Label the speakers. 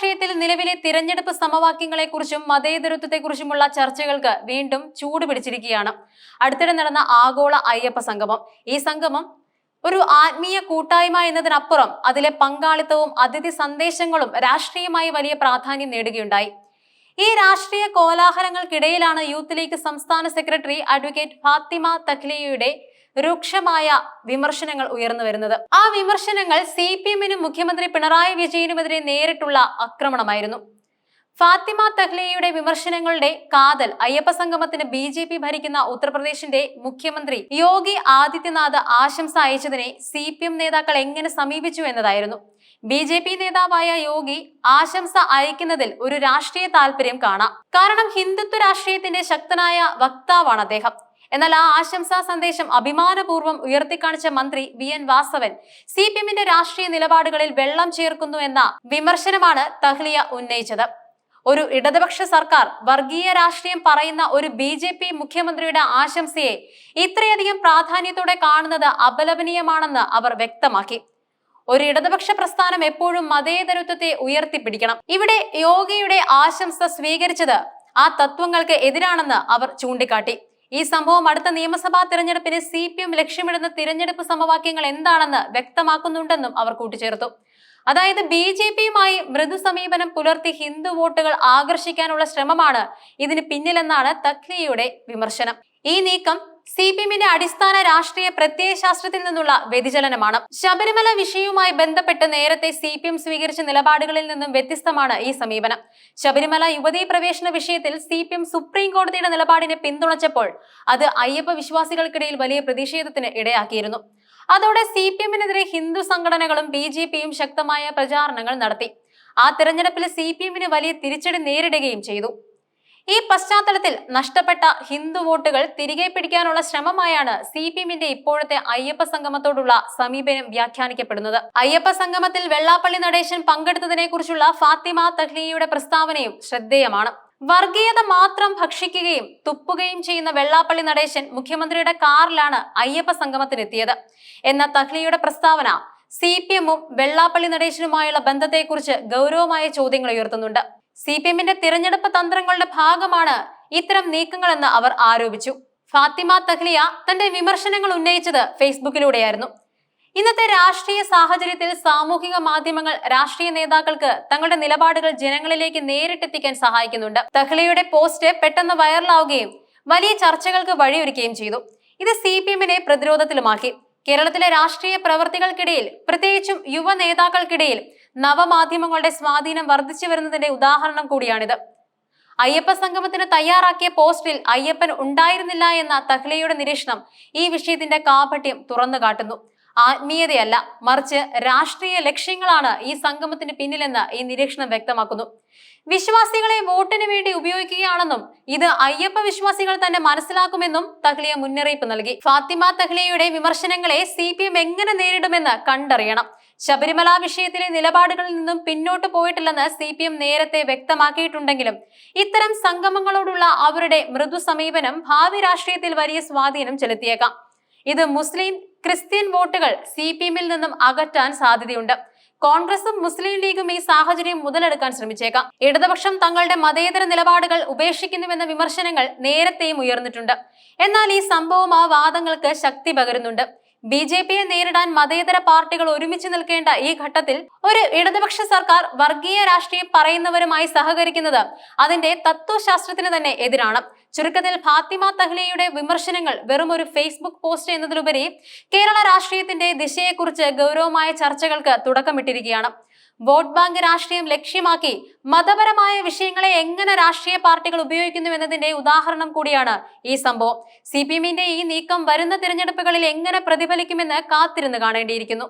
Speaker 1: രാഷ്ട്രീയത്തിൽ നിലവിലെ തിരഞ്ഞെടുപ്പ് സമവാക്യങ്ങളെക്കുറിച്ചും മതേതരത്വത്തെക്കുറിച്ചുമുള്ള ചർച്ചകൾക്ക് വീണ്ടും ചൂട് പിടിച്ചിരിക്കുകയാണ്. അടുത്തിടെ നടന്ന ആഗോള അയ്യപ്പ സംഗമം. ഈ സംഗമം ഒരു ആത്മീയ കൂട്ടായ്മ എന്നതിനപ്പുറം അതിലെ പങ്കാളിത്തവും അതിഥി സന്ദേശങ്ങളും രാഷ്ട്രീയമായി വലിയ പ്രാധാന്യം നേടുകയുണ്ടായി. ഈ രാഷ്ട്രീയ കോലാഹലങ്ങൾക്കിടയിലാണ് യൂത്ത് ലീഗ് സംസ്ഥാന സെക്രട്ടറി അഡ്വക്കേറ്റ് ഫാത്തിമ തഖ്ലിയയുടെ രൂക്ഷമായ വിമർശനങ്ങൾ ഉയർന്നു വരുന്നത്. ആ വിമർശനങ്ങൾ സി പി എമ്മിനും മുഖ്യമന്ത്രി പിണറായി വിജയനുമെതിരെ നേരിട്ടുള്ള ആക്രമണമായിരുന്നു. ഫാത്തിമ തഹ്ലിയയുടെ വിമർശനങ്ങളുടെ കാതൽ അയ്യപ്പ സംഗമത്തിന് ബി ജെ പി ഭരിക്കുന്ന ഉത്തർപ്രദേശിന്റെ മുഖ്യമന്ത്രി യോഗി ആദിത്യനാഥ് ആശംസ അയച്ചതിനെ സി പി എം നേതാക്കൾ എങ്ങനെ സമീപിച്ചു എന്നതായിരുന്നു. ബി ജെ പി നേതാവായ യോഗി ആശംസ അയക്കുന്നതിൽ ഒരു രാഷ്ട്രീയ താല്പര്യം കാണാം. കാരണം ഹിന്ദുത്വ രാഷ്ട്രീയത്തിന്റെ ശക്തനായ വക്താവാണ് അദ്ദേഹം. എന്നാൽ ആ ആശംസാ സന്ദേശം അഭിമാനപൂർവം ഉയർത്തിക്കാണിച്ച മന്ത്രി V N Vasavan. C P എമ്മിന്റെ രാഷ്ട്രീയ നിലപാടുകളിൽ വെള്ളം ചേർക്കുന്നു എന്ന വിമർശനമാണ് തഹ്ലിയ ഉന്നയിച്ചത്. ഒരു ഇടതുപക്ഷ സർക്കാർ വർഗീയ രാഷ്ട്രീയം പറയുന്ന ഒരു ബി ജെ പി മുഖ്യമന്ത്രിയുടെ ആശംസയെ ഇത്രയധികം പ്രാധാന്യത്തോടെ കാണുന്നത് അപലപനീയമാണെന്ന് അവർ വ്യക്തമാക്കി. ഒരു ഇടതുപക്ഷ പ്രസ്ഥാനം എപ്പോഴും മതേതരത്വത്തെ ഉയർത്തിപ്പിടിക്കണം. ഇവിടെ യോഗയുടെ ആശംസ സ്വീകരിച്ചത് ആ തത്വങ്ങൾക്ക് എതിരാണെന്ന് അവർ ചൂണ്ടിക്കാട്ടി. ഈ സംഭവം അടുത്ത നിയമസഭാ തിരഞ്ഞെടുപ്പിന് സി പി എം ലക്ഷ്യമിടുന്ന തിരഞ്ഞെടുപ്പ് സമവാക്യങ്ങൾ എന്താണെന്ന് വ്യക്തമാക്കുന്നുണ്ടെന്നും അവർ കൂട്ടിച്ചേർത്തു. അതായത് ബി ജെ പിയുമായി മൃദു സമീപനം പുലർത്തി ഹിന്ദു വോട്ടുകൾ ആകർഷിക്കാനുള്ള ശ്രമമാണ് ഇതിന് പിന്നിലെന്നാണ് തഖ്ലിയുടെ വിമർശനം. ഈ നീക്കം സി പി എമ്മിന്റെ അടിസ്ഥാന രാഷ്ട്രീയ പ്രത്യയശാസ്ത്രത്തിൽ നിന്നുള്ള വ്യതിചലനമാണ്. ശബരിമല വിഷയവുമായി ബന്ധപ്പെട്ട് നേരത്തെ സി പി എം സ്വീകരിച്ച നിലപാടുകളിൽ നിന്നും വ്യത്യസ്തമാണ് ഈ സമീപനം. ശബരിമല യുവതീ പ്രവേശന വിഷയത്തിൽ സി പി എം സുപ്രീം കോടതിയുടെ നിലപാടിനെ പിന്തുണച്ചപ്പോൾ അത് അയ്യപ്പ വിശ്വാസികൾക്കിടയിൽ വലിയ പ്രതിഷേധത്തിന് ഇടയാക്കിയിരുന്നു. അതോടെ സി പി എമ്മിനെതിരെ ഹിന്ദു സംഘടനകളും ബി ജെ പിയും ശക്തമായ പ്രചാരണങ്ങൾ നടത്തി. ആ തെരഞ്ഞെടുപ്പിൽ സി പി എമ്മിന് വലിയ തിരിച്ചടി നേരിടുകയും ചെയ്തു. ഈ പശ്ചാത്തലത്തിൽ നഷ്ടപ്പെട്ട ഹിന്ദു വോട്ടുകൾ തിരികെ പിടിക്കാനുള്ള ശ്രമമായാണ് സി പി എമ്മിന്റെ ഇപ്പോഴത്തെ അയ്യപ്പ സംഗമത്തോടുള്ള സമീപനം വ്യാഖ്യാനിക്കപ്പെടുന്നത്. അയ്യപ്പ സംഗമത്തിൽ വെള്ളാപ്പള്ളി നടേശൻ പങ്കെടുത്തതിനെ കുറിച്ചുള്ള ഫാത്തിമ തഹ്ലിയുടെ പ്രസ്താവനയും ശ്രദ്ധേയമാണ്. വർഗീയത മാത്രം ഭക്ഷിക്കുകയും തുപ്പുകയും ചെയ്യുന്ന വെള്ളാപ്പള്ളി നടേശൻ മുഖ്യമന്ത്രിയുടെ കാറിലാണ് അയ്യപ്പ സംഗമത്തിനെത്തിയത്. എന്ന തഹ്ലിയുടെ പ്രസ്താവന സി പി എമ്മും വെള്ളാപ്പള്ളി നടേശനുമായുള്ള ബന്ധത്തെക്കുറിച്ച് ഗൗരവമായ ചോദ്യങ്ങൾ ഉയർത്തുന്നുണ്ട്. സി പി എമ്മിന്റെ തിരഞ്ഞെടുപ്പ് തന്ത്രങ്ങളുടെ ഭാഗമാണ് ഇത്തരം നീക്കങ്ങളെന്ന് അവർ ആരോപിച്ചു. ഫാത്തിമ തഹ്ലിയ തന്റെ വിമർശനങ്ങൾ ഉന്നയിച്ചത് ഫേസ്ബുക്കിലൂടെയായിരുന്നു. ഇന്നത്തെ രാഷ്ട്രീയ സാഹചര്യത്തിൽ സാമൂഹിക മാധ്യമങ്ങൾ രാഷ്ട്രീയ നേതാക്കൾക്ക് തങ്ങളുടെ നിലപാടുകൾ ജനങ്ങളിലേക്ക് നേരിട്ടെത്തിക്കാൻ സഹായിക്കുന്നുണ്ട്. തഹ്ലിയുടെ പോസ്റ്റ് പെട്ടെന്ന് വൈറലാവുകയും വലിയ ചർച്ചകൾക്ക് വഴിയൊരുക്കുകയും ചെയ്തു. ഇത് സി പി എമ്മിനെ പ്രതിരോധത്തിലുമാക്കി. കേരളത്തിലെ രാഷ്ട്രീയ പ്രവർത്തികൾക്കിടയിൽ പ്രത്യേകിച്ചും യുവ നേതാക്കൾക്കിടയിൽ നവമാധ്യമങ്ങളുടെ സ്വാധീനം വർദ്ധിച്ചു വരുന്നതിന്റെ ഉദാഹരണം കൂടിയാണിത്. അയ്യപ്പ സംഗമത്തിന് തയ്യാറാക്കിയ പോസ്റ്റിൽ അയ്യപ്പൻ ഉണ്ടായിരുന്നില്ല എന്ന തഹ്ലയുടെ നിരീക്ഷണം ഈ വിഷയത്തിന്റെ കാപട്യം തുറന്നു കാട്ടുന്നു. ആത്മീയതയല്ല മറിച്ച് രാഷ്ട്രീയ ലക്ഷ്യങ്ങളാണ് ഈ സംഗമത്തിന് പിന്നിലെന്ന് ഈ നിരീക്ഷണം വ്യക്തമാക്കുന്നു. വിശ്വാസികളെ വോട്ടിന് വേണ്ടി ഉപയോഗിക്കുകയാണെന്നും ഇത് അയ്യപ്പ വിശ്വാസികൾ തന്നെ മനസ്സിലാക്കുമെന്നും തഹ്ലിയ മുന്നറിയിപ്പ് നൽകി. ഫാത്തിമ തഹ്ലിയയുടെ വിമർശനങ്ങളെ സി എങ്ങനെ നേരിടുമെന്ന് കണ്ടറിയണം. ശബരിമല വിഷയത്തിലെ നിലപാടുകളിൽ നിന്നും പിന്നോട്ട് പോയിട്ടില്ലെന്ന് സി പി എം നേരത്തെ വ്യക്തമാക്കിയിട്ടുണ്ടെങ്കിലും ഇത്തരം സംഗമങ്ങളോടുള്ള അവരുടെ മൃദു സമീപനം ഭാവി രാഷ്ട്രീയത്തിൽ വലിയ സ്വാധീനം ചെലുത്തിയേക്കാം. ഇത് മുസ്ലിം ക്രിസ്ത്യൻ വോട്ടുകൾ സി പി എമ്മിൽ നിന്നും അകറ്റാൻ സാധ്യതയുണ്ട്. കോൺഗ്രസും മുസ്ലിം ലീഗും ഈ സാഹചര്യം മുതലെടുക്കാൻ ശ്രമിച്ചേക്കാം. ഇടതുപക്ഷം തങ്ങളുടെ മതേതര നിലപാടുകൾ ഉപേക്ഷിക്കുന്നുവെന്ന വിമർശനങ്ങൾ നേരത്തെയും ഉയർന്നിട്ടുണ്ട്. എന്നാൽ ഈ സംഭവം ആ വാദങ്ങൾക്ക് ശക്തി പകരുന്നുണ്ട്. ബി ജെ പിയെ നേരിടാൻ മതേതര പാർട്ടികൾ ഒരുമിച്ച് നിൽക്കേണ്ട ഈ ഘട്ടത്തിൽ ഒരു ഇടതുപക്ഷ സർക്കാർ വർഗീയ രാഷ്ട്രീയം പറയുന്നവരുമായി സഹകരിക്കുന്നത് അതിന്റെ തത്വശാസ്ത്രത്തിന് തന്നെ എതിരാണ്. ചുരുക്കത്തിൽ ഫാത്തിമ തഹ്ലിയുടെ വിമർശനങ്ങൾ വെറും ഒരു ഫേസ്ബുക്ക് പോസ്റ്റ് എന്നതിലുപരി കേരള രാഷ്ട്രീയത്തിന്റെ ദിശയെക്കുറിച്ച് ഗൗരവമായ ചർച്ചകൾക്ക് തുടക്കമിട്ടിരിക്കുകയാണ്. വോട്ട് ബാങ്ക് രാഷ്ട്രീയം ലക്ഷ്യമാക്കി മതപരമായ വിഷയങ്ങളെ എങ്ങനെ രാഷ്ട്രീയ പാർട്ടികൾ ഉപയോഗിക്കുന്നു എന്നതിന്റെ ഉദാഹരണം കൂടിയാണ് ഈ സംഭവം. സി ഈ നീക്കം വരുന്ന തിരഞ്ഞെടുപ്പുകളിൽ എങ്ങനെ പ്രതിഫലിക്കുമെന്ന് കാത്തിരുന്ന് കാണേണ്ടിയിരിക്കുന്നു.